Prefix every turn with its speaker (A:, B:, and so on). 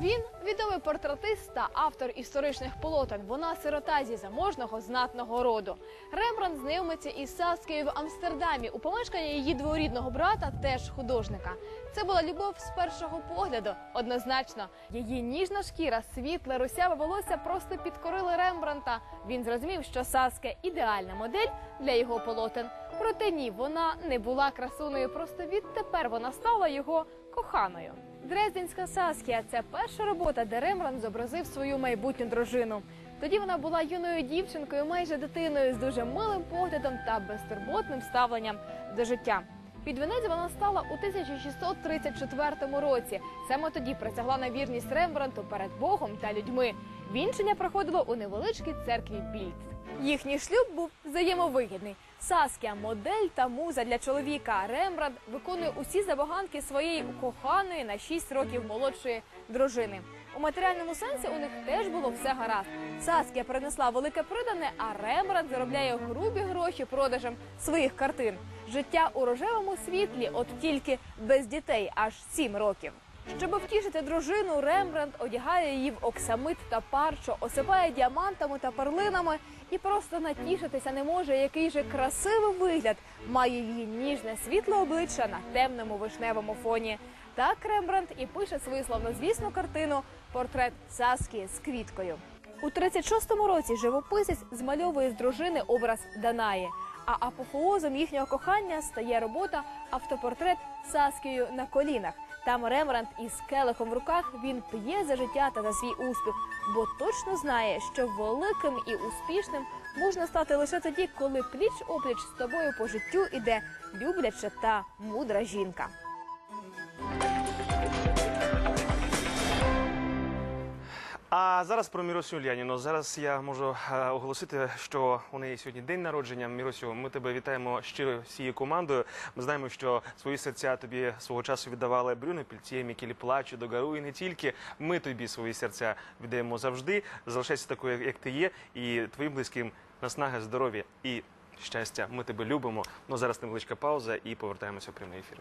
A: Він відомий портретист та автор історичних полотен. Вона сирота зі заможного знатного роду. Рембрандт знайомиться із Саскою в Амстердамі у помешканні її дворідного брата, теж художника. Це була любов з першого погляду. Однозначно, її ніжна шкіра, світле, русяве волосся просто підкорили Рембранта. Він зрозумів, що Саска ідеальна модель для його полотен. Проте ні, вона не була красунею. Просто відтепер вона стала його коханою. Дрезденська Саскія це перша робота, де Рембрандт зобразив свою майбутню дружину. Тоді вона була юною дівчинкою, майже дитиною, з дуже милим поглядом та безтурботним ставленням до життя. Під вінець вона стала у 1634 році. Саме тоді присягла на вірність Рембрандту перед Богом та людьми. Вінчення проходило у невеличкій церкві Більц. Їхній шлюб був взаємовигідний. Саскія модель та муза для чоловіка. Рембрандт виконує усі забаганки своєї коханої на 6 років молодшої дружини. У матеріальному сенсі у них теж було все гаразд. Саскія принесла велике придане, а Рембрандт заробляє грубі гроші продажем своїх картин. Життя у рожевому світлі, от тільки без дітей, аж 7 років. Щоб втішити дружину, Рембрандт одягає її в оксамит та парчо, осипає діамантами та перлинами і просто натішитися не може, який же красивий вигляд має її ніжне світле обличчя на темному вишневому фоні. Так Рембрандт і пише свою славнозвісну картину Портрет Саски з квіткою. У 36-му році живописець змальовує з дружини образ Данаї. А апофеозом їхнього кохання стає робота автопортрет Саскію на колінах. Там Рембрандт із келихом в руках він п'є за життя та за свій успіх, бо точно знає, що великим і успішним можна стати лише тоді, коли пліч опліч з тобою по життю іде любляча та мудра жінка.
B: А зараз про Міросю Ульяніну. Зараз я можу е, оголосити, що у неї сьогодні день народження. Міросю, ми тебе вітаємо щиро всією командою. Ми знаємо, що свої серця тобі свого часу віддавали Брюно Пільціє, Мікелі Плачу, Догару і не тільки. Ми тобі свої серця віддаємо завжди. Залишайся такою, як ти є, і твоїм близьким наснаги, здоров'я і щастя. Ми тебе любимо. Ну зараз невеличка пауза і повертаємося в прямий ефір.